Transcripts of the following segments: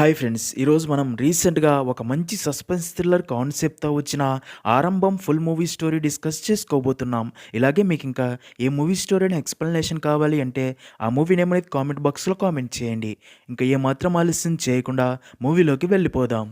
Hi friends ఈరోజు మనం రీసెంట్గా ఒక మంచి సస్పెన్స్ థ్రిల్లర్ కాన్సెప్ట్తో వచ్చిన ఆరంభం ఫుల్ మూవీ స్టోరీ డిస్కస్ చేసుకోబోతున్నాం. ఇలాగే మీకు ఇంకా ఏ మూవీ స్టోరీని ఎక్స్ప్లెనేషన్ కావాలి అంటే ఆ మూవీ నేమ్ అనేది కామెంట్ బాక్స్లో కామెంట్ చేయండి. ఇంకా ఏమాత్రం ఆలస్యం చేయకుండా మూవీలోకి వెళ్ళిపోదాం.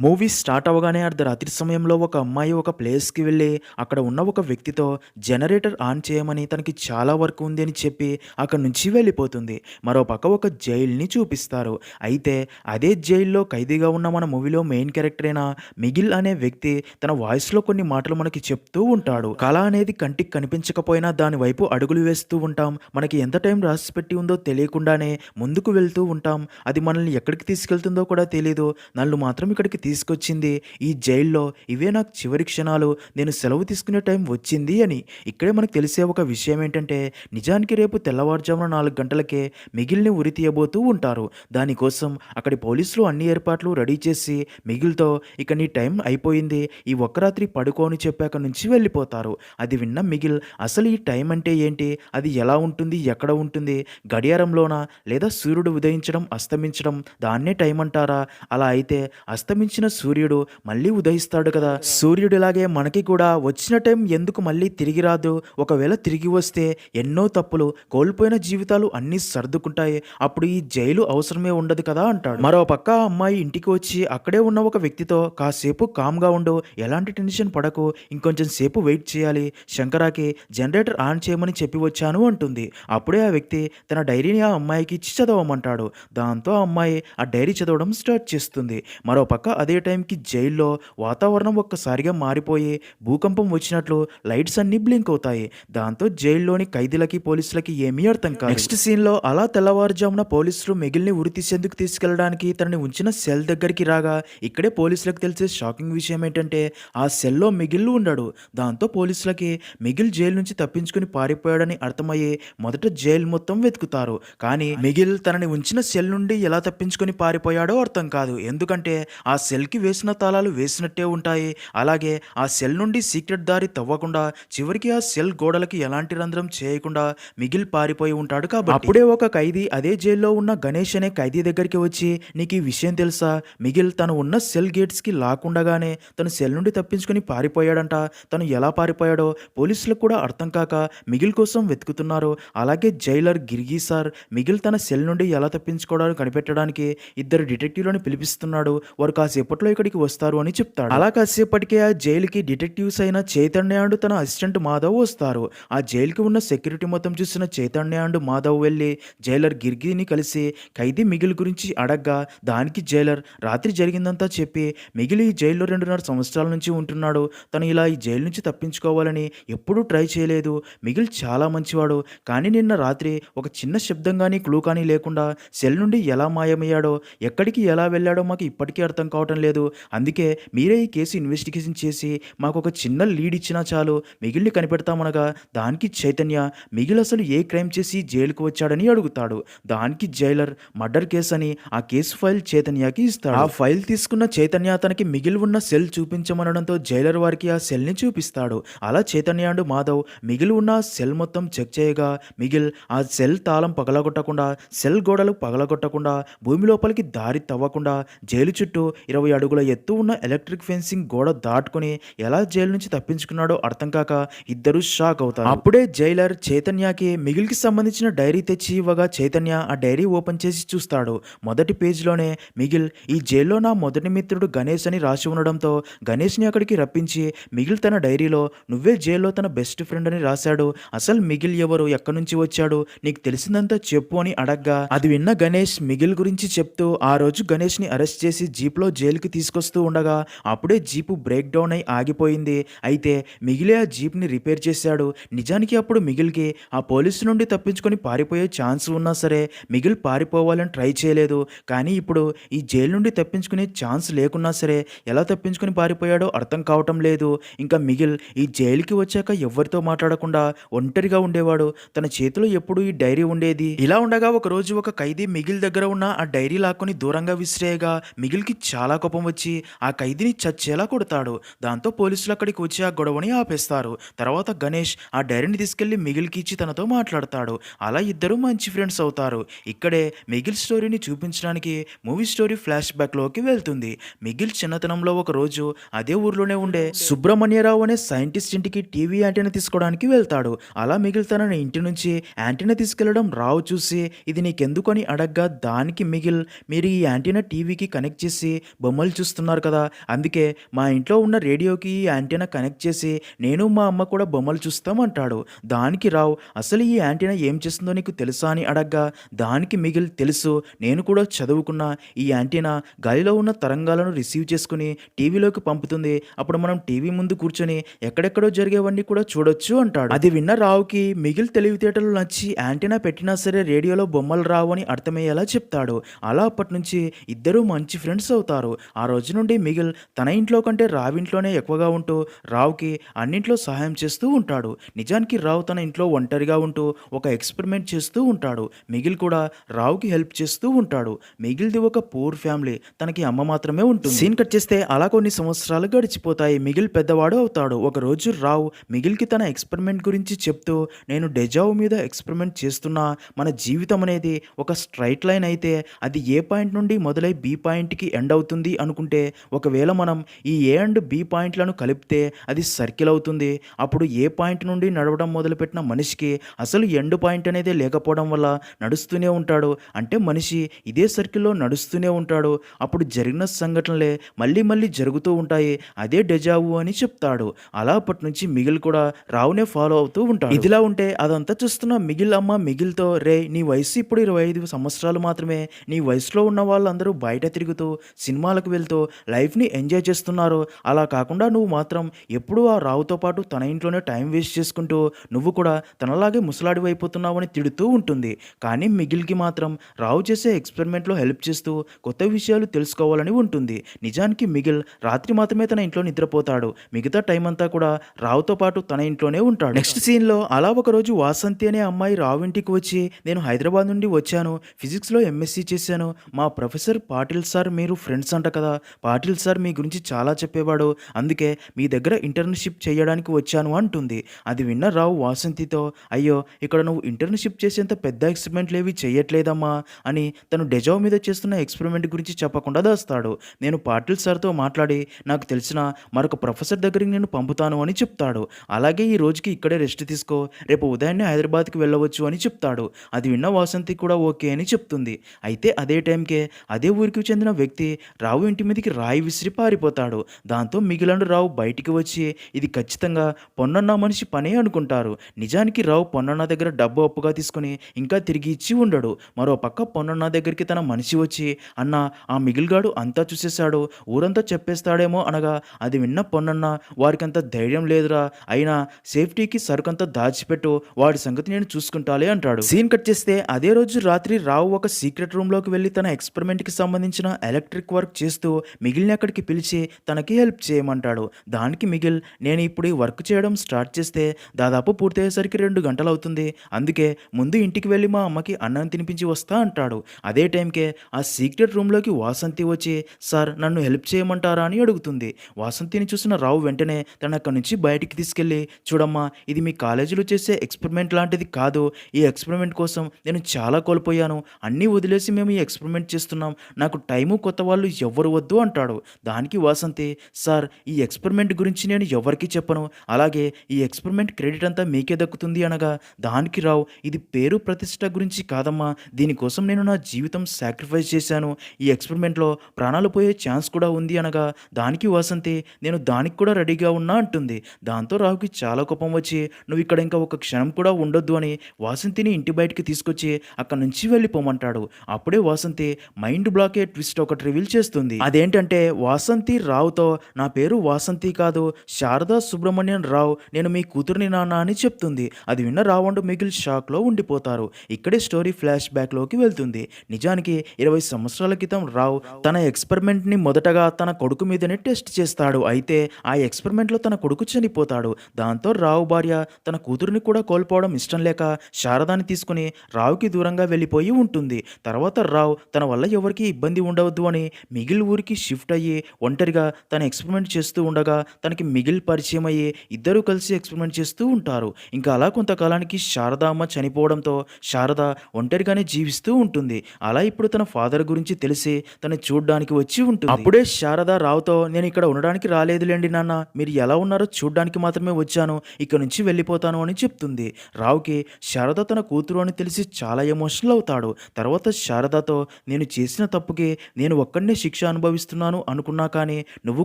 మూవీ స్టార్ట్ అవ్వగానే అర్ధరాత్రి సమయంలో ఒక అమ్మాయి ఒక ప్లేస్కి వెళ్ళి అక్కడ ఉన్న ఒక వ్యక్తితో జనరేటర్ ఆన్ చేయమని తనకి చాలా వర్క్ ఉంది అని చెప్పి అక్కడ నుంచి వెళ్ళిపోతుంది. మరో పక్క ఒక జైల్ని చూపిస్తారు. అయితే అదే జైల్లో ఖైదీగా ఉన్న మన మూవీలో మెయిన్ క్యారెక్టర్ అయిన మిగిల్ అనే వ్యక్తి తన వాయిస్లో కొన్ని మాటలు మనకి చెప్తూ ఉంటాడు. కళ అనేది కంటికి కనిపించకపోయినా దాని వైపు అడుగులు వేస్తూ ఉంటాం. మనకి ఎంత టైం రాసి పెట్టి ఉందో తెలియకుండానే ముందుకు వెళ్తూ ఉంటాం. అది మనల్ని ఎక్కడికి తీసుకెళ్తుందో కూడా తెలియదు నన్ను మాత్రం ఇక్కడికి తీసుకొచ్చింది. ఈ జైల్లో ఇవే నాకు చివరి క్షణాలు. నేను సెలవు తీసుకునే టైం వచ్చింది అని. ఇక్కడే మనకు తెలిసే ఒక విషయం ఏంటంటే నిజానికి రేపు తెల్లవారుజామున నాలుగు గంటలకే మిగిలిని ఉరి తీయబోతూ ఉంటారు. దానికోసం అక్కడి పోలీసులు అన్ని ఏర్పాట్లు రెడీ చేసి మిగిలితో ఇక నీ టైం అయిపోయింది. ఈ ఒక్క రాత్రి పడుకోని చెప్పాక నుంచి వెళ్ళిపోతారు. అది విన్న మిగిల్ అసలు ఈ టైం అంటే ఏంటి? అది ఎలా ఉంటుంది? ఎక్కడ ఉంటుంది? గడియారంలోనా? లేదా సూర్యుడు ఉదయించడం అస్తమించడం? దాన్నే టైం అంటారా? అలా అయితే అస్తమించ ఉదయించిన సూర్యుడు మళ్ళీ ఉదయిస్తాడు కదా. సూర్యుడు ఇలాగే మనకి కూడా వచ్చిన టైం ఎందుకు మళ్ళీ తిరిగి రాదు? ఒకవేళ తిరిగి వస్తే ఎన్నో తప్పులు కోల్పోయిన జీవితాలు అన్నీ సర్దుకుంటాయి. అప్పుడు ఈ జైలు అవసరమే ఉండదు కదా అంటాడు. మరో పక్క ఆ అమ్మాయి ఇంటికి వచ్చి అక్కడే ఉన్న ఒక వ్యక్తితో కాసేపు కామ్గా ఉండు ఎలాంటి టెన్షన్ పడకు ఇంకొంచెం సేపు వెయిట్ చేయాలి శంకరాకి జనరేటర్ ఆన్ చేయమని చెప్పి వచ్చాను అంటుంది. అప్పుడే ఆ వ్యక్తి తన డైరీని ఆ అమ్మాయికి ఇచ్చి చదవమంటాడు. దాంతో ఆ అమ్మాయి ఆ డైరీ చదవడం స్టార్ట్ చేస్తుంది. మరో పక్క అదే టైంకి జైల్లో వాతావరణం ఒక్కసారిగా మారిపోయి భూకంపం వచ్చినట్లు లైట్స్ అన్ని బ్లింక్ అవుతాయి. దాంతో జైల్లోని ఖైదీలకి పోలీసులకి ఏమీ అర్థం కాదు. నెక్స్ట్ సీన్లో అలా తెల్లవారుజామున పోలీసులు మిగిలిని ఉరి తీసేందుకు తీసుకెళ్ళడానికి తనని ఉంచిన సెల్ దగ్గరికి రాగా ఇక్కడే పోలీసులకు తెలిసే షాకింగ్ విషయం ఏంటంటే ఆ సెల్లో మిగిల్ ఉండడు దాంతో పోలీసులకి మిగిల్ జైలు నుంచి తప్పించుకుని పారిపోయాడని అర్థమయ్యి మొదట జైలు మొత్తం వెతుకుతారు. కానీ మిగిల్ తనని ఉంచిన సెల్ నుండి ఎలా తప్పించుకుని పారిపోయాడో అర్థం కాదు. ఎందుకంటే ఆ సెల్కి వేసిన తాళాలు వేసినట్టే ఉంటాయి. అలాగే ఆ సెల్ నుండి సీక్రెట్ దారి తవ్వకుండా చివరికి ఆ సెల్ గోడలకి ఎలాంటి రంధ్రం చేయకుండా మిగిలి పారిపోయి ఉంటాడు కాబట్టి. అప్పుడే ఒక ఖైదీ అదే జైల్లో ఉన్న గణేష్ అనే ఖైదీ దగ్గరికి వచ్చి నీకు ఈ విషయం తెలుసా? మిగిల్ తను ఉన్న సెల్ గేట్స్కి లాకుండగానే తను సెల్ నుండి తప్పించుకుని పారిపోయాడంట. తను ఎలా పారిపోయాడో పోలీసులకు కూడా అర్థం కాక మిగిల్ కోసం వెతుకుతున్నారు. అలాగే జైలర్ గిర్గీ సార్ మిగిల్ తన సెల్ నుండి ఎలా తప్పించుకోవడానికి కనిపెట్టడానికి ఇద్దరు డిటెక్టివ్లను పిలిపిస్తున్నాడు. వారు కాసేపట్లో ఇక్కడికి వస్తారు అని చెప్తాడు. అలా కాసేపటికే ఆ జైలుకి డిటెక్టివ్స్ అయిన చైతన్య అండ్ తన అసిస్టెంట్ మాధవ్ వస్తారు. ఆ జైలుకి ఉన్న సెక్యూరిటీ మొత్తం చూసిన చైతన్య అండ్ మాధవ్ వెళ్ళి జైలర్ గిర్గిని కలిసి ఖైదీ మిగిలి గురించి అడగ్గా దానికి జైలర్ రాత్రి జరిగిందంతా చెప్పి మిగిలి ఈ జైల్లో రెండున్నర సంవత్సరాల నుంచి ఉంటున్నాడు. తను ఇలా ఈ జైలు నుంచి తప్పించుకోవాలని ఎప్పుడూ ట్రై చేయలేదు. మిగిలి చాలా మంచివాడు. కానీ నిన్న రాత్రి ఒక చిన్న శబ్దం కానీ క్లూ కానీ లేకుండా సెల్ నుండి ఎలా మాయమయ్యాడో ఎక్కడికి ఎలా వెళ్ళాడో మాకు ఇప్పటికీ అర్థం కావటం లేదు. అందుకే మీరే ఈ కేసు ఇన్వెస్టిగేషన్ చేసి మాకు ఒక చిన్న లీడ్ ఇచ్చినా చాలు మిగిలిని కనిపెడతామనగా దానికి చైతన్య మిగిలి అసలు ఏ క్రైమ్ చేసి జైలుకు వచ్చాడని అడుగుతాడు. దానికి జైలర్ మర్డర్ కేసు అని ఆ కేసు ఫైల్ చైతన్యకి ఇస్తాడు. ఆ ఫైల్ తీసుకున్న చైతన్య తనకి మిగిలి ఉన్న సెల్ చూపించమనడంతో జైలర్ వారికి ఆ సెల్ని చూపిస్తాడు. అలా చైతన్య అండ్ మాధవ్ మిగిలి ఉన్న సెల్ మొత్తం చెక్ చేయగా మిగిల్ ఆ సెల్ తాళం పగలగొట్టకుండా సెల్ గోడలు పగలగొట్టకుండా భూమి లోపలికి దారి తవ్వకుండా జైలు చుట్టూ ఇరవై అడుగుల ఎత్తు ఉన్న ఎలక్ట్రిక్ ఫెన్సింగ్ గోడ దాటుకుని ఎలా జైలు నుంచి తప్పించుకున్నాడో అర్థం కాక ఇద్దరు షాక్ అవుతారు. అప్పుడే జైలర్ చైతన్యకి మిగిలికి సంబంధించిన డైరీ తెచ్చి ఇవ్వగా చైతన్య ఆ డైరీ ఓపెన్ చేసి చూస్తాడు. మొదటి పేజీలోనే మిగిల్ ఈ జైల్లో నా మొదటి మిత్రుడు గణేష్ అని రాసి ఉండడంతో గణేష్ని అక్కడికి రప్పించి మిగిల్ తన డైరీలో నువ్వే జైల్లో తన బెస్ట్ ఫ్రెండ్ అని రాశాడు. అసలు మిగిల్ ఎవరు? ఎక్కడి నుంచి వచ్చాడు? నీకు తెలిసిందంతా చెప్పు అని అడగ్గా అది విన్న గణేష్ మిగిల్ గురించి చెప్తూ ఆ రోజు గణేష్ని అరెస్ట్ చేసి జీప్లో జైలు జైలుకి తీసుకొస్తూ ఉండగా అప్పుడే జీపు బ్రేక్ డౌన్ అయి ఆగిపోయింది. అయితే మిగిలే ఆ జీప్ని రిపేర్ చేశాడు. నిజానికి అప్పుడు మిగిల్కి ఆ పోలీసు నుండి తప్పించుకొని పారిపోయే ఛాన్స్ ఉన్నా సరే మిగిల్ పారిపోవాలని ట్రై చేయలేదు. కానీ ఇప్పుడు ఈ జైలు నుండి తప్పించుకునే ఛాన్స్ లేకున్నా సరే ఎలా తప్పించుకొని పారిపోయాడో అర్థం కావటం లేదు. ఇంకా మిగిల్ ఈ జైలుకి వచ్చాక ఎవరితో మాట్లాడకుండా ఒంటరిగా ఉండేవాడు. తన చేతిలో ఎప్పుడు ఈ డైరీ ఉండేది. ఇలా ఉండగా ఒక రోజు ఒక ఖైదీ మిగిల్ దగ్గర ఉన్న ఆ డైరీ లాక్కొని దూరంగా విసిరేయగా మిగిల్కి చాలా చాలా కోపం వచ్చి ఆ ఖైదీని చచ్చేలా కొడతాడు. దాంతో పోలీసులు అక్కడికి వచ్చి ఆ గొడవని ఆపేస్తారు. తర్వాత గణేష్ ఆ డైరీని తీసుకెళ్ళి మిగిల్కి ఇచ్చి తనతో మాట్లాడతాడు. అలా ఇద్దరు మంచి ఫ్రెండ్స్ అవుతారు. ఇక్కడే మిగిల్ స్టోరీని చూపించడానికి మూవీ స్టోరీ ఫ్లాష్ బ్యాక్లోకి వెళ్తుంది. మిగిల్ చిన్నతనంలో ఒక రోజు అదే ఊర్లోనే ఉండే సుబ్రహ్మణ్యరావు అనే సైంటిస్ట్ ఇంటికి టీవీ యాంటీనా తీసుకోవడానికి వెళ్తాడు. అలా మిగిల్ తన ఇంటి నుంచి యాంటీనా తీసుకెళ్ళడం రావు చూసి ఇది నీకెందుకు అని అడగ్గా దానికి మిగిల్ మీరు ఈ యాంటీనా టీవీకి కనెక్ట్ చేసి బొమ్మలు చూస్తున్నారు కదా. అందుకే మా ఇంట్లో ఉన్న రేడియోకి ఈ యాంటీనా కనెక్ట్ చేసి నేను మా అమ్మ కూడా బొమ్మలు చూస్తామంటాడు. దానికి రావు. అసలు ఈ యాంటీనా ఏం చేస్తుందో నీకు తెలుసా అని అడగ్గా. దానికి మిగిలి తెలుసు. నేను కూడా చదువుకున్న. ఈ యాంటీనా గాలిలో ఉన్న తరంగాలను రిసీవ్ చేసుకుని టీవీలోకి పంపుతుంది. అప్పుడు మనం టీవీ ముందు కూర్చొని ఎక్కడెక్కడో జరిగేవన్నీ కూడా చూడొచ్చు అంటాడు. అది విన్న రావుకి మిగిలి తెలివితేటలు నచ్చి యాంటీనా పెట్టినా సరే రేడియోలో బొమ్మలు రావు అని అర్థమయ్యేలా చెప్తాడు. అలా అప్పటి నుంచి ఇద్దరూ మంచి ఫ్రెండ్స్ అవుతారు. ఆ రోజు నుండి మిగిల్ తన ఇంట్లో కంటే రావింట్లోనే ఎక్కువగా ఉంటూ రావుకి అన్నింట్లో సహాయం చేస్తూ ఉంటాడు. నిజానికి రావు తన ఇంట్లో ఒంటరిగా ఉంటూ ఒక ఎక్స్పెరిమెంట్ చేస్తూ ఉంటాడు. మిగిల్ కూడా రావుకి హెల్ప్ చేస్తూ ఉంటాడు. మిగిల్ది ఒక పూర్ ఫ్యామిలీ. తనకి అమ్మ మాత్రమే ఉంటుంది. సీన్ కట్ చేస్తే అలా కొన్ని సంవత్సరాలు గడిచిపోతాయి. మిగిల్ పెద్దవాడు అవుతాడు. ఒక రోజు రావు మిగిల్కి తన ఎక్స్పెరిమెంట్ గురించి చెప్తూ నేను డెజావు మీద ఎక్స్పెరిమెంట్ చేస్తున్నా. మన జీవితం అనేది ఒక స్ట్రైట్ లైన్ అయితే అది ఏ పాయింట్ నుండి మొదలై బి పాయింట్కి ఎండ్ అవుతుంది? అనుకుంటే ఒకవేళ మనం ఈ ఏ అండ్ బి పాయింట్లను కలిపితే అది సర్కిల్ అవుతుంది. అప్పుడు ఏ పాయింట్ నుండి నడవడం మొదలుపెట్టిన మనిషికి అసలు ఎండ్ పాయింట్ అనేది లేకపోవడం వల్ల నడుస్తూనే ఉంటాడు. అంటే మనిషి ఇదే సర్కిల్లో నడుస్తూనే ఉంటాడు. అప్పుడు జరిగిన సంఘటనలే మళ్ళీ మళ్ళీ జరుగుతూ ఉంటాయి. అదే డెజావు అని చెప్తాడు. అలా అప్పటి నుంచి మిగిల్ కూడా రావునే ఫాలో అవుతూ ఉంటాడు. ఇదిలా ఉంటే అదంతా చూస్తున్న మిగిల్ అమ్మ మిగిల్తో రే నీ వయసు ఇప్పుడు ఇరవై ఐదు సంవత్సరాలు మాత్రమే. నీ వయసులో ఉన్న వాళ్ళందరూ బయట తిరుగుతూ సినిమా సినిమాలకు వెళ్తూ లైఫ్ని ఎంజాయ్ చేస్తున్నారు. అలా కాకుండా నువ్వు మాత్రం ఎప్పుడూ ఆ రావుతో పాటు తన ఇంట్లోనే టైం వేస్ట్ చేసుకుంటూ నువ్వు కూడా తనలాగే ముసలాడి అయిపోతున్నావని తిడుతూ ఉంటుంది. కానీ మిగిల్కి మాత్రం రావు చేసే ఎక్స్పెరిమెంట్లో హెల్ప్ చేస్తూ కొత్త విషయాలు తెలుసుకోవాలని ఉంటుంది. నిజానికి మిగిల్ రాత్రి మాత్రమే తన ఇంట్లో నిద్రపోతాడు. మిగతా టైం అంతా కూడా రావుతో పాటు తన ఇంట్లోనే ఉంటాడు. నెక్స్ట్ సీన్లో అలా ఒక రోజు వాసంతి అనే అమ్మాయి రావు ఇంటికి వచ్చి నేను హైదరాబాద్ నుండి వచ్చాను. ఫిజిక్స్లో ఎంఎస్సీ చేశాను. మా ప్రొఫెసర్ పాటిల్ సార్ మీరు ఫ్రెండ్స్ అంట కదా. పాటిల్ సార్ మీ గురించి చాలా చెప్పేవాడు. అందుకే మీ దగ్గర ఇంటర్న్షిప్ చేయడానికి వచ్చాను అంటుంది. అది విన్న రావు వాసంతితో అయ్యో ఇక్కడ నువ్వు ఇంటర్న్షిప్ చేసేంత పెద్ద ఎక్స్పెరిమెంట్లు ఏవి చేయట్లేదమ్మా అని తను డెజావ్ మీద చేస్తున్న ఎక్స్పెరిమెంట్ గురించి చెప్పకుండా దాస్తాడు. నేను పాటిల్ సార్తో మాట్లాడి నాకు తెలిసిన మరొక ప్రొఫెసర్ దగ్గరికి నేను పంపుతాను అని చెప్తాడు. అలాగే ఈ రోజుకి ఇక్కడే రెస్ట్ తీసుకో. రేపు ఉదయాన్నే హైదరాబాద్కి వెళ్ళవచ్చు అని చెప్తాడు. అది విన్న వాసంతి కూడా ఓకే అని చెప్తుంది. అయితే అదే టైంకే అదే ఊరికి చెందిన వ్యక్తి రావు ఇంటి మీదకి రాయి విసిరి పారిపోతాడు. దాంతో మిగిలిన రావు బయటికి వచ్చి ఇది ఖచ్చితంగా పొన్నన్న మనిషి పనే అనుకుంటారు. నిజానికి రావు పొన్నన్న దగ్గర డబ్బు అప్పుగా తీసుకొని ఇంకా తిరిగి ఇచ్చి ఉండడు. మరో పక్క పొన్నన్న దగ్గరికి తన మనిషి వచ్చి అన్న ఆ మిగిలిగాడు అంతా చూసేశాడు. ఊరంతా చెప్పేస్తాడేమో అనగా అది విన్న పొన్నన్న వారికంత ధైర్యం లేదురా. అయినా సేఫ్టీకి సరుకంతా దాచిపెట్టు. వాడి సంగతి నేను చూసుకుంటాలే అంటాడు. సీన్ కట్ చేస్తే అదే రోజు రాత్రి రావు ఒక సీక్రెట్ రూమ్లోకి వెళ్ళి తన ఎక్స్పెరిమెంట్కి సంబంధించిన ఎలక్ట్రిక్ వర్క్ చేస్తూ మిగిలిన అక్కడికి పిలిచి తనకి హెల్ప్ చేయమంటాడు. దానికి మిగిల్ నేను ఇప్పుడు ఈ వర్క్ చేయడం స్టార్ట్ చేస్తే దాదాపు పూర్తయ్యేసరికి రెండు గంటలు అవుతుంది అందుకే ముందు ఇంటికి వెళ్ళి మా అమ్మకి అన్నం తినిపించి వస్తా అంటాడు. అదే టైంకే ఆ సీక్రెట్ రూమ్లోకి వాసంతి వచ్చి సార్ నన్ను హెల్ప్ చేయమంటారా? అని అడుగుతుంది. వాసంతిని చూసిన రావు వెంటనే తన అక్కడి నుంచి బయటికి తీసుకెళ్ళి చూడమ్మా ఇది మీ కాలేజీలో చేసే ఎక్స్పెరిమెంట్ లాంటిది కాదు. ఈ ఎక్స్పెరిమెంట్ కోసం నేను చాలా కోల్పోయాను. అన్నీ వదిలేసి మేము ఈ ఎక్స్పెరిమెంట్ చేస్తున్నాం. నాకు టైము కొత్త వాళ్ళు ఎవ్వరు వద్దు అంటాడు. దానికి వాసంతి సార్ ఈ ఎక్స్పెరిమెంట్ గురించి నేను ఎవరికి చెప్పను. అలాగే ఈ ఎక్స్పెరిమెంట్ క్రెడిట్ అంతా మీకే దక్కుతుంది అనగా దానికి రావు. ఇది పేరు ప్రతిష్ట గురించి కాదమ్మా. దీనికోసం నేను నా జీవితం సాక్రిఫైస్ చేశాను. ఈ ఎక్స్పెరిమెంట్లో ప్రాణాలు పోయే ఛాన్స్ కూడా ఉంది అనగా దానికి వాసంతి నేను దానికి కూడా రెడీగా ఉన్నా అంటుంది. దాంతో రావుకి చాలా కోపం వచ్చి నువ్వు ఇక్కడ ఇంకా ఒక క్షణం కూడా ఉండొద్దు అని వాసంతిని ఇంటి బయటికి తీసుకొచ్చి అక్కడి నుంచి వెళ్ళిపోమంటాడు. అప్పుడే వాసంతి మైండ్ బ్లాకే ట్విస్ట్ ఒకటి రివీల్ చేస్తుంది అదేంటంటే వాసంతి రావుతో నా పేరు వాసంతి కాదు శారదా సుబ్రహ్మణ్యం రావు నేను మీ కూతురిని నాన్న అని చెప్తుంది. అది విన్న రావండు మిగిల్ షాక్లో ఉండిపోతారు. ఇక్కడే స్టోరీ ఫ్లాష్ బ్యాక్లోకి వెళ్తుంది. నిజానికి ఇరవై సంవత్సరాల క్రితం రావు తన ఎక్స్పెరిమెంట్ని మొదటగా తన కొడుకు మీదనే టెస్ట్ చేస్తాడు. అయితే ఆ ఎక్స్పెరిమెంట్లో తన కొడుకు చనిపోతాడు. దాంతో రావు భార్య తన కూతురిని కూడా కోల్పోవడం ఇష్టం లేక శారదాని తీసుకుని రావుకి దూరంగా వెళ్ళిపోయి ఉంటుంది. తర్వాత రావు తన వల్ల ఎవరికి ఇబ్బంది ఉండవద్దు అని మీ మిగిల్ ఊరికి షిఫ్ట్ అయ్యి ఒంటరిగా తను ఎక్స్పెరిమెంట్ చేస్తూ ఉండగా తనకి మిగిల్ పరిచయం అయ్యి ఇద్దరు కలిసి ఎక్స్పెరిమెంట్ చేస్తూ ఉంటారు. ఇంకా అలా కొంతకాలానికి శారద అమ్మ చనిపోవడంతో శారద ఒంటరిగానే జీవిస్తూ ఉంటుంది. అలా ఇప్పుడు తన ఫాదర్ గురించి తెలిసి తను చూడ్డానికి వచ్చి ఉంటుంది. అప్పుడే శారద రావుతో నేను ఇక్కడ ఉండడానికి రాలేదులేండి నాన్న మీరు ఎలా ఉన్నారో చూడ్డానికి మాత్రమే వచ్చాను ఇక్కడ నుంచి వెళ్ళిపోతాను అని చెప్తుంది. రావుకి శారద తన కూతురు అని తెలిసి చాలా ఎమోషనల్ అవుతాడు. తర్వాత శారదతో నేను చేసిన తప్పుకి నేను ఒక్కడనే శిక్ష అనుభవిస్తున్నాను అనుకున్నా కానీ నువ్వు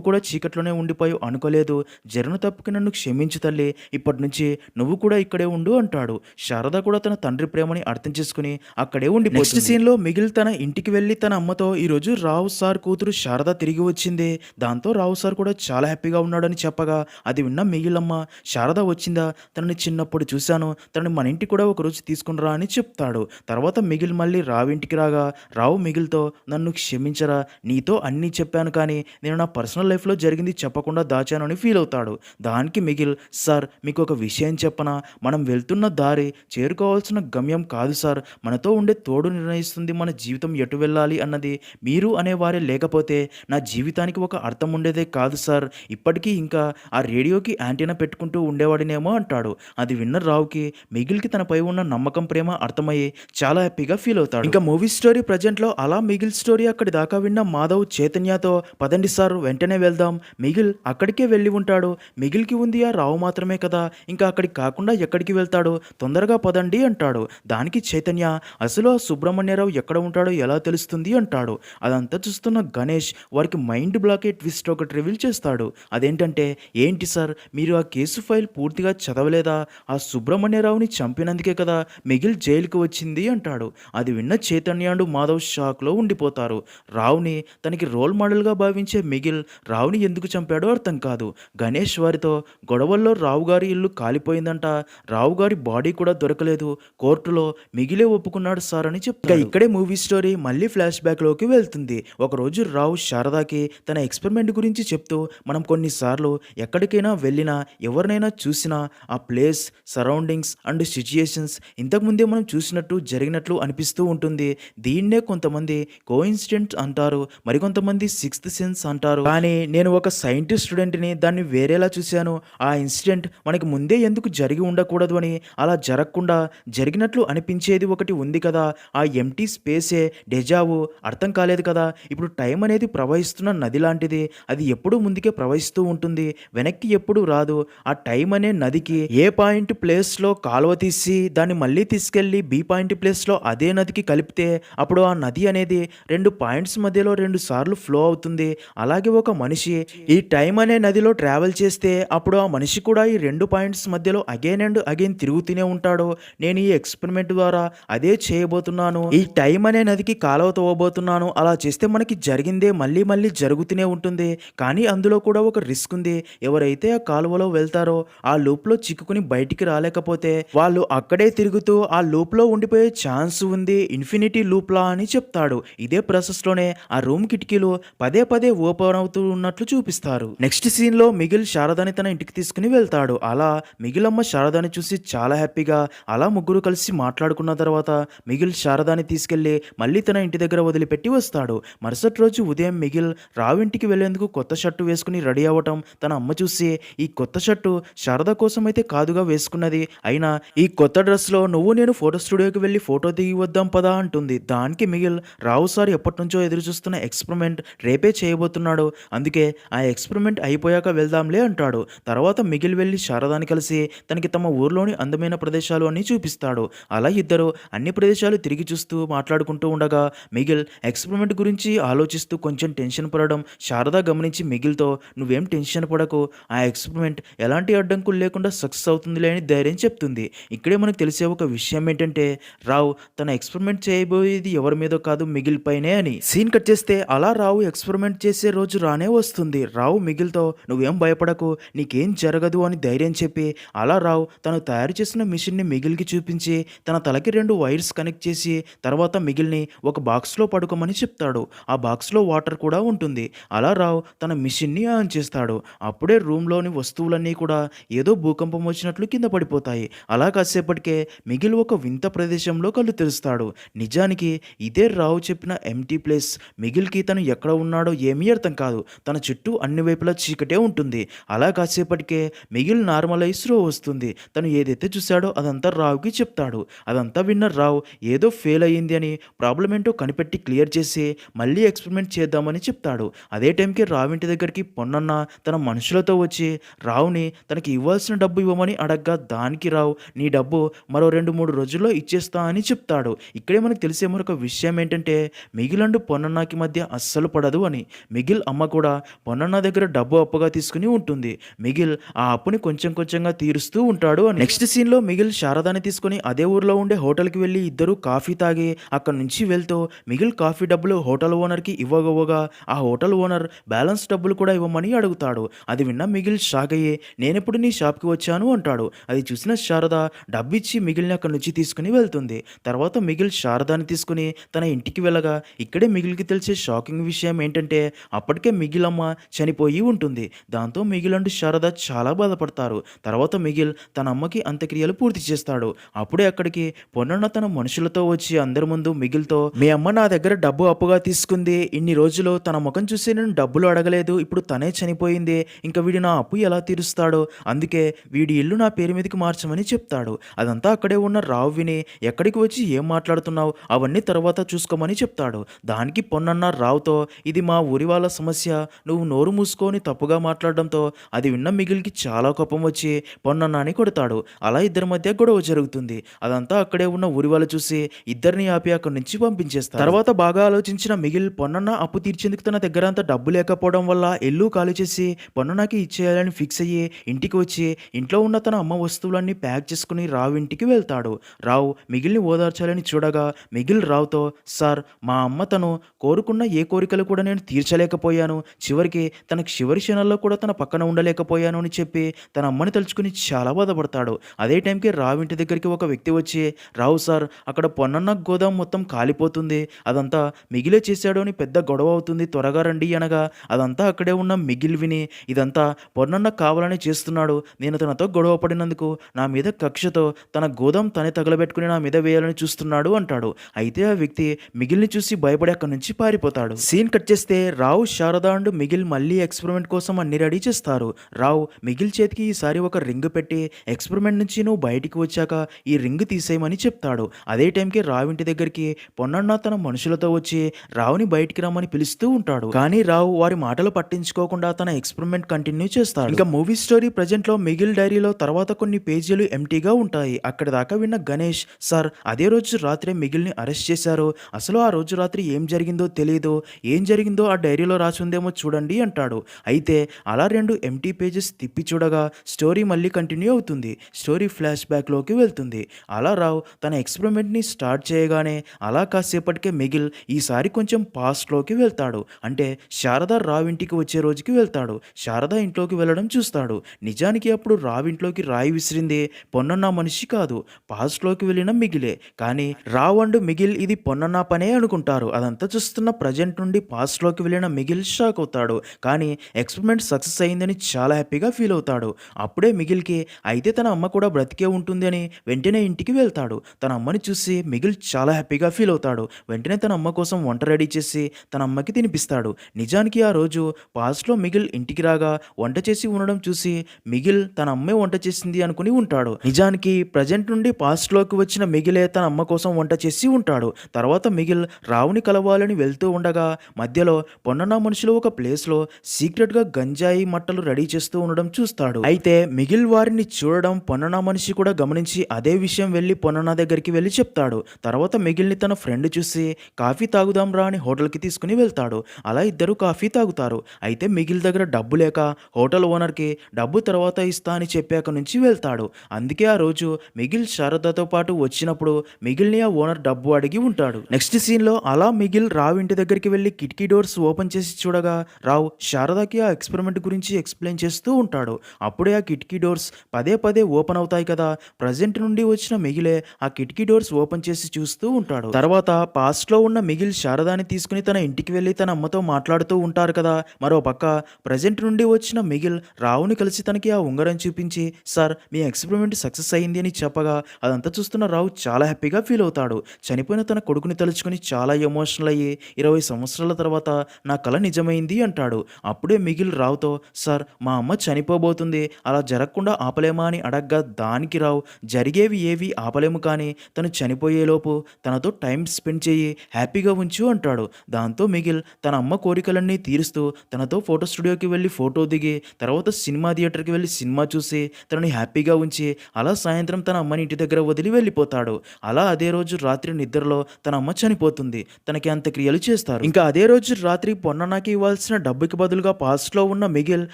కూడా చీకట్లోనే ఉండిపోయి అనుకోలేదు. జరిగిన తప్పుకి నన్ను క్షమించు తల్లి. ఇప్పటి నుంచి నువ్వు కూడా ఇక్కడే ఉండు అంటాడు. శారద కూడా తన తండ్రి ప్రేమని అర్థం చేసుకుని అక్కడే ఉండి నెక్స్ట్ సీన్లో మిగిల్ తన ఇంటికి వెళ్ళి తన అమ్మతో ఈ రోజు రావు సార్ కూతురు శారద తిరిగి వచ్చింది. దాంతో రావు సార్ కూడా చాలా హ్యాపీగా ఉన్నాడని చెప్పగా అది విన్న మిగిలమ్మ శారద వచ్చిందా? తనని చిన్నప్పుడు చూశాను. తనని మన ఇంటికి కూడా ఒక రోజు తీసుకుని రా అని చెప్తాడు. తర్వాత మిగిల్ మళ్ళీ రావు ఇంటికి రాగా రావు మిగిల్తో నన్ను క్షమించరా. నీతో అన్నీ చెప్పాను కానీ నేను నా పర్సనల్ లైఫ్లో జరిగింది చెప్పకుండా దాచాను అని ఫీల్ అవుతాడు. దానికి మిగిల్ సార్ మీకు ఒక విషయం చెప్పనా? మనం వెళ్తున్న దారి చేరుకోవాల్సిన గమ్యం కాదు సార్. మనతో ఉండే తోడు నిర్ణయిస్తుంది మన జీవితం ఎటు వెళ్ళాలి అన్నది మీరు అనేవారే లేకపోతే నా జీవితానికి ఒక అర్థం ఉండేదే కాదు సార్. ఇప్పటికీ ఇంకా ఆ రేడియోకి యాంటీనా పెట్టుకుంటూ ఉండేవాడినేమో అంటాడు. అది విన్న రావుకి మిగిల్కి తనపై ఉన్న నమ్మకం ప్రేమ అర్థమయ్యి చాలా హ్యాపీగా ఫీల్ అవుతాడు. ఇంకా మూవీ స్టోరీ ప్రజెంట్లో అలా మిగిల్ స్టోరీ అక్కడి దాకా విన్న మాధవ్ మాధవ్ చైతన్యతో పదండి సార్ వెంటనే వెళ్దాం. మిగిల్ అక్కడికే వెళ్ళి ఉంటాడు. మిగిల్కి ఉంది ఆ రావు మాత్రమే కదా. ఇంకా అక్కడికి కాకుండా ఎక్కడికి వెళ్తాడు? తొందరగా పదండి అంటాడు. దానికి చైతన్య అసలు ఆ సుబ్రహ్మణ్యరావు ఎక్కడ ఉంటాడో ఎలా తెలుస్తుంది అంటాడు. అదంతా చూస్తున్న గణేష్ వారికి మైండ్ బ్లాకే ట్విస్ట్ ఒకటి రివీల్ చేస్తాడు. అదేంటంటే ఏంటి సార్ మీరు ఆ కేసు ఫైల్ పూర్తిగా చదవలేదా? ఆ సుబ్రహ్మణ్యరావుని చంపినందుకే కదా మిగిల్ జైలుకి వచ్చింది అంటాడు. అది విన్న చైతన్యాడు మాధవ్ షాక్లో ఉండిపోతారు. రావుని తనకి రోల్ మోడల్గా భావించే మిగిల్ రావుని ఎందుకు చంపాడో అర్థం కాదు. గణేష్ వారితో గొడవల్లో రావు గారి ఇల్లు కాలిపోయిందంట. రావు గారి బాడీ కూడా దొరకలేదు. కోర్టులో మిగిలే ఒప్పుకున్నాడు సార్ అని చెప్తాడు ఇక్కడే మూవీ స్టోరీ మళ్ళీ ఫ్లాష్ బ్యాక్లోకి వెళ్తుంది. ఒకరోజు రావు శారదాకి తన ఎక్స్పెరిమెంట్ గురించి చెప్తూ మనం కొన్నిసార్లు ఎక్కడికైనా వెళ్ళినా ఎవరినైనా చూసినా ఆ ప్లేస్ సరౌండింగ్స్ అండ్ సిచ్యుయేషన్స్ ఇంతకుముందే మనం చూసినట్టు జరిగినట్లు అనిపిస్తూ ఉంటుంది. దీన్నే కొంతమంది కోఇన్సిడెంట్ అంటారు. మరికొంతమంది సిక్స్త్ సెన్స్ అంటారు. కానీ నేను ఒక సైంటిస్ట్ స్టూడెంట్ని దాన్ని వేరేలా చూశాను. ఆ ఇన్సిడెంట్ మనకి ముందే ఎందుకు జరిగి ఉండకూడదు అని అలా జరగకుండా జరిగినట్లు అనిపించేది ఒకటి ఉంది కదా. ఆ ఎంటీ స్పేసే డెజావు అర్థం కాలేదు కదా. ఇప్పుడు టైం అనేది ప్రవహిస్తున్న నది లాంటిది. అది ఎప్పుడూ ముందుకే ప్రవహిస్తూ ఉంటుంది. వెనక్కి ఎప్పుడు రాదు. ఆ టైం అనే నదికి ఏ పాయింట్ ప్లేస్లో కాలువ తీసి దాన్ని మళ్ళీ తీసుకెళ్ళి బి పాయింట్ ప్లేస్లో అదే నదికి కలిపితే అప్పుడు ఆ నది అనేది రెండు పాయింట్స్ మధ్యలో రెండు సార్లు ఫ్లో అవుతుంది. అలాగే ఒక మనిషి ఈ టైం అనే నదిలో ట్రావెల్ చేస్తే అప్పుడు ఆ మనిషి కూడా ఈ రెండు పాయింట్స్ మధ్యలో అగైన్ అండ్ అగైన్ తిరుగుతూనే ఉంటాడు. నేను ఈ ఎక్స్పెరిమెంట్ ద్వారా అదే చేయబోతున్నాను. ఈ టైం అనే నదికి కాలువ తవ్వబోతున్నాను. అలా చేస్తే మనకి జరిగిందే మళ్ళీ మళ్ళీ జరుగుతూనే ఉంటుంది. కానీ అందులో కూడా ఒక రిస్క్ ఉంది. ఎవరైతే ఆ కాలువలో వెళ్తారో ఆ లూప్లో చిక్కుకుని బయటికి రాలేకపోతే వాళ్ళు అక్కడే తిరుగుతూ ఆ లూప్లో ఉండిపోయే ఛాన్స్ ఉంది. ఇన్ఫినిటీ లూప్లా అని చెప్తాడు. ఇదే ప్రాసెస్లోనే ఆ రూమ్ కిటికీలో పదే పదే ఓపెన్ అవుతూ ఉన్నట్లు చూపిస్తారు. నెక్స్ట్ సీన్లో మిగిల్ శారదాని తన ఇంటికి తీసుకుని వెళ్తాడు. అలా మిగిలమ్మ శారదాని చూసి చాలా హ్యాపీగా అలా ముగ్గురు కలిసి మాట్లాడుకున్న తర్వాత మిగిల్ శారదాని తీసుకెళ్ళి మళ్ళీ తన ఇంటి దగ్గర వదిలిపెట్టి వస్తాడు. మరుసటి రోజు ఉదయం మిగిల్ రావింటికి వెళ్ళేందుకు కొత్త షర్టు వేసుకుని రెడీ అవ్వటం తన అమ్మ చూసి ఈ కొత్త షర్టు శారద కోసం అయితే కాదుగా వేసుకున్నది. అయినా ఈ కొత్త డ్రెస్లో నువ్వు నేను ఫోటో స్టూడియోకి వెళ్ళి ఫోటో దిగి వద్దాం పదా అంటుంది. దానికి మిగిల్ రావు సార్ ఎప్పటి నుంచో ఎదురు చూస్తున్న ఎక్స్పెరిమెంట్ రేపే చేయబోతున్నాడు. అందుకే ఆ ఎక్స్పెరిమెంట్ అయిపోయాక వెళ్దాంలే అంటాడు. తర్వాత మిగిలి వెళ్ళి శారదాని కలిసి తనకి తమ ఊర్లోని అందమైన ప్రదేశాలు అన్నీ చూపిస్తాడు. అలా ఇద్దరు అన్ని ప్రదేశాలు తిరిగి చూస్తూ మాట్లాడుకుంటూ ఉండగా మిగిల్ ఎక్స్పెరిమెంట్ గురించి ఆలోచిస్తూ కొంచెం టెన్షన్ పడడం శారద గమనించి మిగిల్తో నువ్వేం టెన్షన్ పడకు. ఆ ఎక్స్పెరిమెంట్ ఎలాంటి అడ్డంకులు లేకుండా సక్సెస్ అవుతుందిలే అని ధైర్యం చెప్తుంది. ఇక్కడే మనకు తెలిసే ఒక విషయం ఏంటంటే రావు తన ఎక్స్పెరిమెంట్ చేయబోయేది ఎవరి మీదో కాదు మిగిలిపైనే అని. సీన్ కట్ చేస్తే అలా రావు ఎక్స్పెరిమెంట్ చేసే రోజు రానే వస్తుంది. రావు మిగిలితో నువ్వేం భయపడకు నీకేం జరగదు అని ధైర్యం చెప్పి అలా రావు తను తయారు చేసిన మిషన్ని మిగిల్కి చూపించి తన తలకి రెండు వైర్స్ కనెక్ట్ చేసి తర్వాత మిగిల్ని ఒక బాక్స్లో పడుకోమని చెప్తాడు. ఆ బాక్స్లో వాటర్ కూడా ఉంటుంది. అలా రావు తన మిషన్ని ఆన్ చేస్తాడు. అప్పుడే రూమ్లోని వస్తువులన్నీ కూడా ఏదో భూకంపం వచ్చినట్లు కింద పడిపోతాయి. అలా కాసేపటికే మిగిల్ ఒక వింత ప్రదేశంలో కళ్ళు తెరుస్తాడు. నిజానికి ఇదే రావు చెప్పిన ఎంటీ ప్లేస్ మిగిల్ మిగిల్కి తను ఎక్కడ ఉన్నాడో ఏమీ అర్థం కాదు. తన చుట్టూ అన్ని వైపులా చీకటే ఉంటుంది. అలా కాసేపటికే మిగిలిన నార్మలైజ్ రో వస్తుంది. తను ఏదైతే చూశాడో అదంతా రావుకి చెప్తాడు. అదంతా విన్న రావు ఏదో ఫెయిల్ అయ్యింది అని ప్రాబ్లం ఏంటో కనిపెట్టి క్లియర్ చేసి మళ్ళీ ఎక్స్పెరిమెంట్ చేద్దామని చెప్తాడు. అదే టైంకి రావు ఇంటి దగ్గరికి పొన్నన్న తన మనుషులతో వచ్చి రావుని తనకి ఇవ్వాల్సిన డబ్బు ఇవ్వమని అడగ్గా దానికి రావు నీ డబ్బు మరో రెండు మూడు రోజుల్లో ఇచ్చేస్తా అని చెప్తాడు. ఇక్కడే మనకు తెలిసే మరొక విషయం ఏంటంటే మిగిలండు పొన్నన్నకి మధ్య అస్సలు పడదు అని మిగిల్ అమ్మ కూడా పొన్నన్న దగ్గర డబ్బు అప్పుగా తీసుకుని ఉంటుంది. మిగిల్ ఆ అప్పుని కొంచెం కొంచెంగా తీరుస్తూ ఉంటాడు అని. నెక్స్ట్ సీన్లో మిగిల్ శారదాని తీసుకుని అదే ఊర్లో ఉండే హోటల్కి వెళ్ళి ఇద్దరు కాఫీ తాగి అక్కడ నుంచి వెళ్తూ మిగిల్ కాఫీ డబ్బులు హోటల్ ఓనర్కి ఇవ్వగవ్వగా ఆ హోటల్ ఓనర్ బ్యాలెన్స్ డబ్బులు కూడా ఇవ్వమని అడుగుతాడు. అది విన్న మిగిల్ షాక్ అయ్యి నేనెప్పుడు నీ షాప్కి వచ్చాను? అంటాడు. అది చూసిన శారద డబ్బిచ్చి మిగిలిని అక్కడి నుంచి తీసుకుని వెళ్తుంది. తర్వాత మిగిల్ శారదాని తీసుకుని తన ఇంటికి వెళ్ళగా ఇక్కడే మిగిల్కి తెలిసే షాకింగ్ విషయం ఏంటంటే అప్పటికే మిగిలమ్మ చనిపోయి ఉంటుంది. దాంతో మిగిలండు శారద చాలా బాధపడతారు. తర్వాత మిగిల్ తన అమ్మకి అంత్యక్రియలు పూర్తి చేస్తాడు. అప్పుడే అక్కడికి పొన్నన్న తన మనుషులతో వచ్చి అందరి ముందు మిగిల్తో మీ అమ్మ నా దగ్గర డబ్బు అప్పుగా తీసుకుంది. ఇన్ని రోజులు తన ముఖం చూసి నేను డబ్బులు అడగలేదు. ఇప్పుడు తనే చనిపోయింది. ఇంకా వీడి నా అప్పు ఎలా తీరుస్తాడో? అందుకే వీడి ఇల్లు నా పేరు మీదకి మార్చమని చెప్తాడు. అదంతా అక్కడే ఉన్న రావు విని ఎక్కడికి వచ్చి ఏం మాట్లాడుతున్నావు? అవన్నీ తర్వాత చూసుకోమని చెప్తాడు. దానికి పొన్నన్న రావుతో ఇది మా ఊరి వాళ్ళ సమస్య. నువ్వు నోరు మూసుకొని తప్పుగా మాట్లాడడంతో అది విన్న మిగిలికి చాలా కోపం వచ్చి పొన్నన్నాని కొడతాడు. అలా ఇద్దరి మధ్య గొడవ జరుగుతుంది. అదంతా అక్కడే ఉన్న ఊరి వాళ్ళు చూసి ఇద్దరిని ఆపి అక్కడి నుంచి పంపించేస్తారు. తర్వాత బాగా ఆలోచించిన మిగిల్ పొన్నన్న అప్పు తీర్చేందుకు తన దగ్గర అంత డబ్బు లేకపోవడం వల్ల ఎల్లు ఖాళీ చేసి పొన్నన్నకి ఇచ్చేయాలని ఫిక్స్ అయ్యి ఇంటికి వచ్చి ఇంట్లో ఉన్న తన అమ్మ వస్తువులన్నీ ప్యాక్ చేసుకుని రావు ఇంటికి వెళ్తాడు. రావు మిగిల్ని ఓదార్చాలని చూడగా మిగిల్ రావుతో సార్ మా అమ్మ తను కోరుకున్న ఏ కోరికలు కూడా నేను తీర్చలేకపోయాను. చివరికి తన చివరి క్షణాల్లో కూడా తన పక్కన ఉండలేకపోయాను అని చెప్పి తన అమ్మని తలుచుకుని చాలా బాధపడతాడు. అదే టైంకి రావు ఇంటి దగ్గరికి ఒక వ్యక్తి వచ్చి రావు సార్ అక్కడ పొన్నన్న గోదాం మొత్తం కాలిపోతుంది. అదంతా మిగిలే చేశాడు అని పెద్ద గొడవ అవుతుంది. త్వరగా రండి అనగా అదంతా అక్కడే ఉన్న మిగిల్ విని ఇదంతా పొన్నన్న కావాలని చేస్తున్నాడు. నేను తనతో గొడవ పడినందుకు నా మీద కక్షతో తన గోదాం తనే తగలబెట్టుకుని నా మీద వేయాలని చూస్తున్నాడు అంటాడు. అయితే ఆ వ్యక్తి మిగిలిని చూసి భయపడి అక్కడి నుంచి పారిపోతాడు. సీన్ కట్ చేస్తే రావు శారద అండ్ మిగిల్ మళ్ళీ ఎక్స్పెరిమెంట్ కోసం అన్ని రెడీ చేస్తారు. రావు మిగిల్ చేతికి ఈసారి ఒక రింగ్ పెట్టి ఎక్స్పెరిమెంట్ నుంచి నువ్వు బయటికి వచ్చాక ఈ రింగ్ తీసేయమని చెప్తాడు. అదే టైంకి రావు ఇంటి దగ్గరికి పొన్నన్న తన మనుషులతో వచ్చి రావుని బయటికి రమ్మని పిలుస్తూ ఉంటాడు. కానీ రావు వారి మాటలు పట్టించుకోకుండా తన ఎక్స్పెరిమెంట్ కంటిన్యూ చేస్తాడు. ఇంకా మూవీ స్టోరీ ప్రజెంట్లో మిగిల్ డైరీలో తర్వాత కొన్ని పేజీలు ఎంటీగా ఉంటాయి. అక్కడ దాకా విన్న గణేష్ సార్ అదే రోజు రాత్రి మిగిల్ని అరెస్ట్ చేశారు. అసలు ఆ రోజు రాత్రి ఏం జరిగిందో తెలియదు. ఏం జరిగిందో ఆ డైరీలో రాసి ఉందేమో చూడండి అంటాడు. అయితే అలా రెండు ఎంటీ పేజెస్ తిప్పి చూడగా స్టోరీ మళ్ళీ కంటిన్యూ అవుతుంది. స్టోరీ ఫ్లాష్ బ్యాక్లోకి వెళ్తుంది. అలా రావు తన ఎక్స్పెరిమెంట్ని స్టార్ట్ చేయగానే అలా కాసేపటికే మిగిల్ ఈసారి కొంచెం పాస్ట్లోకి వెళ్తాడు. అంటే శారద రావు ఇంటికి వచ్చే రోజుకి వెళ్తాడు. శారద ఇంట్లోకి వెళ్ళడం చూస్తాడు. నిజానికి అప్పుడు రావు ఇంట్లోకి రాయి విసిరింది పొన్నన్న మనిషి కాదు. పాస్ట్లోకి వెళ్ళిన మిగిలే. కానీ రావు అండ్ మిగిల్ ఇది పొన్నన్న పనే అనుకుంటారు. అదంతా చూస్తున్న ప్రజెంట్ నుండి పాస్ట్లోకి వెళ్ళిన మిగిల్ షాక్ అవుతాడు. కానీ ఎక్స్పెరిమెంట్ సక్సెస్ అయిందని చాలా హ్యాపీగా ఫీల్ అవుతాడు. అప్పుడే మిగిల్కి అయితే తన అమ్మ కూడా బ్రతికే ఉంటుంది అని వెంటనే ఇంటికి వెళ్తాడు. తన అమ్మని చూసి మిగిల్ చాలా హ్యాపీగా ఫీల్ అవుతాడు. వెంటనే తన అమ్మ కోసం వంట రెడీ చేసి తన అమ్మకి తినిపిస్తాడు. నిజానికి ఆ రోజు పాస్ట్లో మిగిల్ ఇంటికి రాగా వంట చేసి ఉండడం చూసి మిగిల్ తన అమ్మే వంట చేసింది అనుకుని ఉంటాడు. నిజానికి ప్రజెంట్ నుండి పాస్ట్లోకి వచ్చిన మిగిలే తన అమ్మ కోసం వంట చేసి ఉంటాడు. తర్వాత మిగిల్ రావుని కలవాలని వెళ్తూ ఉండగా మధ్యలో పొన్నన్న మనుషులు ఒక ప్లేస్లో సీక్రెట్గా గంజాయి మట్టలు రెడీ చేస్తూ ఉండడం చూస్తాడు. అయితే మిగిల్ వారిని చూడడం పొన్నన్న మనిషి కూడా గమనించి అదే విషయం వెళ్ళి పొన్నన్న దగ్గరికి వెళ్ళి చెప్తాడు. తర్వాత మిగిల్ని తన ఫ్రెండ్ చూసి కాఫీ తాగుదాం రా అని హోటల్కి తీసుకుని వెళ్తాడు. అలా ఇద్దరు కాఫీ తాగుతారు. అయితే మిగిల్ దగ్గర డబ్బు లేక హోటల్ ఓనర్కి డబ్బు తర్వాత ఇస్తా అని చెప్పాక నుంచి వెళ్తాడు. అందుకే ఆ రోజు మిగిల్ శారదతో పాటు వచ్చినప్పుడు మిగిల్ని ఆ ఓనర్ డబ్బు అడిగి ఉంటాడు. నెక్స్ట్ సీన్లో అలా మిగిల్ రావింటి దగ్గర దగ్గరికి వెళ్ళి కిటికీ డోర్స్ ఓపెన్ చేసి చూడగా రావు శారదాకి ఆ ఎక్స్పెరిమెంట్ గురించి ఎక్స్ప్లెయిన్ చేస్తూ ఉంటాడు. అప్పుడే ఆ కిటికీ డోర్స్ పదే పదే ఓపెన్ అవుతాయి కదా. ప్రజెంట్ నుండి వచ్చిన మిగిలే ఆ కిటికీ డోర్స్ ఓపెన్ చేసి చూస్తూ ఉంటాడు. తర్వాత పాస్ట్లో ఉన్న మిగిల్ శారదాని తీసుకుని తన ఇంటికి వెళ్ళి తన అమ్మతో మాట్లాడుతూ ఉంటారు కదా. మరో పక్క ప్రజెంట్ నుండి వచ్చిన మిగిల్ రావుని కలిసి తనకి ఆ ఉంగరం చూపించి సార్ మీ ఎక్స్పెరిమెంట్ సక్సెస్ అయింది అని చెప్పగా అదంతా చూస్తున్న రావు చాలా హ్యాపీగా ఫీల్ అవుతాడు. చనిపోయిన తన కొడుకుని తలుచుకుని చాలా ఎమోషనల్ అయ్యి ఇరవై ఇరవై సంవత్సరాల తర్వాత నా కల నిజమైంది అంటాడు. అప్పుడే మిగిల్ రావుతో సార్ మా అమ్మ చనిపోబోతుంది. అలా జరగకుండా ఆపలేమా అని అడగ్గా దానికి రావు. జరిగేవి ఏవి ఆపలేము కానీ తను చనిపోయేలోపు తనతో టైం స్పెండ్ చేయి హ్యాపీగా ఉంచు అంటాడు. దాంతో మిగిల్ తన అమ్మ కోరికలన్నీ తీరుస్తూ తనతో ఫోటో స్టూడియోకి వెళ్ళి ఫోటో దిగి తర్వాత సినిమా థియేటర్కి వెళ్ళి సినిమా చూసి తనని హ్యాపీగా ఉంచి అలా సాయంత్రం తన అమ్మని ఇంటి దగ్గర వదిలి వెళ్ళిపోతాడు. అలా అదే రోజు రాత్రి నిద్రలో తన అమ్మ చనిపోతుంది. తనకి అంత క్రియలు చేస్తాడు. చేస్తారు. ఇంకా అదే రోజు రాత్రి పొన్ననాకి ఇవ్వాల్సిన డబ్బుకి బదులుగా పాస్ట్లో ఉన్న మిగిల్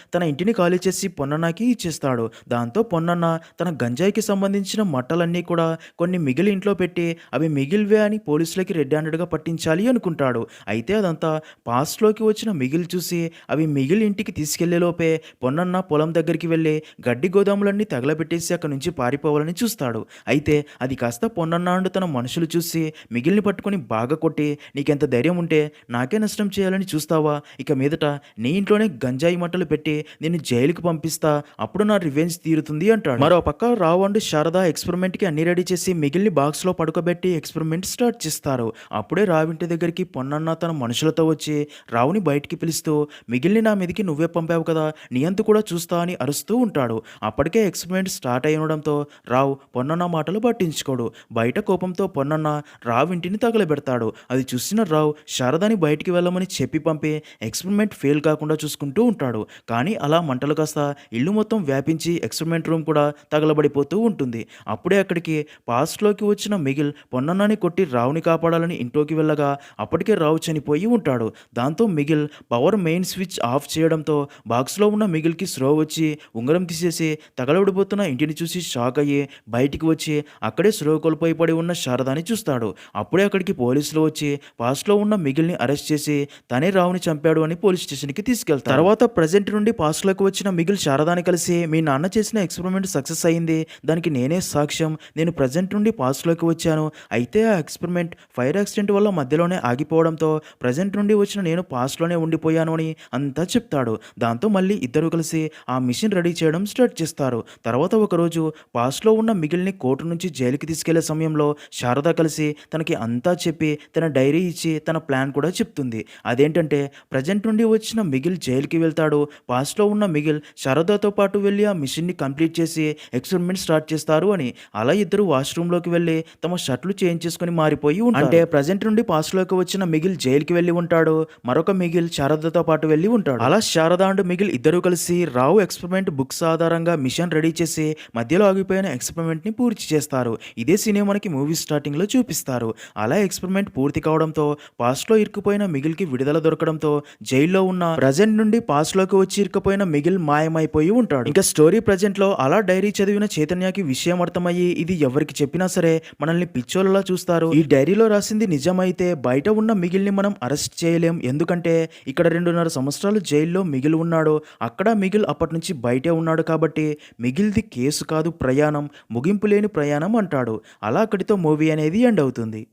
తన ఇంటిని ఖాళీ చేసి పొన్ననాకి ఇచ్చేస్తాడు. దాంతో పొన్నన్న తన గంజాయికి సంబంధించిన మట్టలన్నీ కూడా కొన్ని మిగిలి ఇంట్లో పెట్టి అవి మిగిల్వే అని పోలీసులకి రెడ్ హ్యాండెడ్గా పట్టించాలి అనుకుంటాడు. అయితే అదంతా పాస్ట్లోకి వచ్చిన మిగిల్ చూసి అవి మిగిలి ఇంటికి తీసుకెళ్ళేలోపే పొన్నన్న పొలం దగ్గరికి వెళ్ళి గడ్డి గోదాములన్నీ తగలబెట్టేసి అక్కడి నుంచి పారిపోవాలని చూస్తాడు. అయితే అది కాస్త పొన్నన్నాడు తన మనుషులు చూసి మిగిలిని పట్టుకొని బాగా కొట్టి నీకెంత ధైర్యం ఉంటే నాకే నష్టం చేయాలని చూస్తావా? ఇక మీదట నీ ఇంట్లోనే గంజాయి మంటలు పెట్టి నేను జైలుకి పంపిస్తా. అప్పుడు నా రివెంజ్ తీరుతుంది అంటాడు. మరో పక్క రావు అండ్ శారద ఎక్స్పెరిమెంట్కి అన్ని రెడీ చేసి మిగిలిన బాక్స్లో పడుకోబెట్టి ఎక్స్పెరిమెంట్ స్టార్ట్ చేస్తారు. అప్పుడే రావింటి దగ్గరికి పొన్నన్న తన మనుషులతో వచ్చి రావుని బయటికి పిలుస్తూ మిగిలిన నా మీదకి నువ్వే పంపావు కదా నీ అంతు కూడా చూస్తా అని అరుస్తూ ఉంటాడు. అప్పటికే ఎక్స్పెరిమెంట్ స్టార్ట్ అయి ఉండడంతో రావు పొన్నన్న మాటలు పట్టించుకోడు. బయట కోపంతో పొన్నన్న రావింటిని తగలబెడతాడు. అది చూసిన రావు శారదాని బయటికి వెళ్ళమని చెప్పి పంపే ఎక్స్పెరిమెంట్ ఫెయిల్ కాకుండా చూసుకుంటూ ఉంటాడు. కానీ అలా మంటలు కాస్త ఇల్లు మొత్తం వ్యాపించి ఎక్స్పెరిమెంట్ రూమ్ కూడా తగలబడిపోతూ ఉంటుంది. అప్పుడే అక్కడికి పాస్ట్లోకి వచ్చిన మిగిల్ పొన్నన్నని కొట్టి రావుని కాపాడాలని ఇంట్లోకి వెళ్ళగా అప్పటికే రావు చనిపోయి ఉంటాడు. దాంతో Miguel power main switch off చేయడంతో బాక్స్లో ఉన్న మిగిల్కి స్లో వచ్చి ఉంగరం తీసేసి తగలబడిపోతున్న ఇంటిని చూసి షాక్ అయ్యి బయటికి వచ్చి అక్కడే స్లో కోల్పోయి పడి ఉన్న శారదాని చూస్తాడు. అప్పుడే అక్కడికి పోలీసులు వచ్చి పాస్ట్లో ఉన్న మిగిలిని అరెస్ట్ చేసి తనే రావుని చంపాడు అని పోలీస్ స్టేషన్కి తీసుకెళ్తారు. తర్వాత ప్రజెంట్ నుండి పాస్ట్లోకి వచ్చిన మిగిల్ శారదాని కలిసి మీ నాన్న చేసిన ఎక్స్పెరిమెంట్ సక్సెస్ అయింది. దానికి నేనే సాక్ష్యం. నేను ప్రజెంట్ నుండి పాస్ట్లోకి వచ్చాను. అయితే ఆ ఎక్స్పెరిమెంట్ ఫైర్ యాక్సిడెంట్ వల్ల మధ్యలోనే ఆగిపోవడంతో ప్రజెంట్ నుండి వచ్చిన నేను పాస్ట్లోనే ఉండిపోయాను అని అంతా చెప్తాడు. దాంతో మళ్ళీ ఇద్దరు కలిసి ఆ మిషన్ రెడీ చేయడం స్టార్ట్ చేస్తారు. తర్వాత ఒకరోజు పాస్ట్లో ఉన్న మిగిలిని కోర్టు నుంచి జైలుకి తీసుకెళ్ళే సమయంలో శారద కలిసి తనకి అంతా చెప్పి తన డైరీ ఇచ్చి తన ప్లాన్ కూడా చెప్తుంది. అదేంటంటే ప్రజెంట్ నుండి వచ్చిన మిగిల్ జైలుకి వెళ్తాడు. పాస్ట్లో ఉన్న మిగిల్ శారదాతో పాటు వెళ్ళి ఆ మిషన్ని కంప్లీట్ చేసి ఎక్స్పెరిమెంట్ స్టార్ట్ చేస్తారు అని అలా ఇద్దరు వాష్రూమ్లోకి వెళ్ళి తమ షర్ట్లు చేంజ్ చేసుకుని మారిపోయి ఉంటారు. అంటే ప్రజెంట్ నుండి పాస్ట్లోకి వచ్చిన మిగిల్ జైలుకి వెళ్ళి ఉంటాడు. మరొక మిగిల్ శారదతో పాటు వెళ్ళి ఉంటాడు. అలా శారద అండ్ మిగిల్ ఇద్దరు కలిసి రావు ఎక్స్పెరిమెంట్ బుక్స్ ఆధారంగా మిషన్ రెడీ చేసి మధ్యలో ఆగిపోయిన ఎక్స్పెరిమెంట్ని పూర్తి చేస్తారు. ఇదే సినిమాకి మనకి మూవీ స్టార్టింగ్లో చూపిస్తారు. అలా ఎక్స్పెరిమెంట్ పూర్తి కావడంతో పాస్ట్ లో ఇరుక్కుపోయిన మిగిల్కి విడుదల దొరకడంతో జైల్లో ఉన్న ప్రజెంట్ నుండి పాస్ట్లోకి వచ్చి ఇరుక్కుపోయిన మిగిల్ మాయమైపోయి ఉంటాడు. ఇంకా స్టోరీ ప్రజెంట్లో అలా డైరీ చదివిన చైతన్యకి విషయం అర్థమయ్యి ఇది ఎవరికి చెప్పినా సరే మనల్ని పిచ్చోళ్ళలా చూస్తారు. ఈ డైరీలో రాసింది నిజమైతే బయట ఉన్న మిగిల్ని మనం అరెస్ట్ చేయలేం. ఎందుకంటే ఇక్కడ రెండున్నర సంవత్సరాలు జైల్లో మిగిల్ ఉన్నాడు. అక్కడ మిగిల్ అప్పటి నుంచి బయటే ఉన్నాడు కాబట్టి మిగిల్ది కేసు కాదు ప్రయాణం ముగింపు లేని ప్రయాణం అంటాడు. అలా అక్కడితో మూవీ అనేది ఎండ్ అవుతుంది.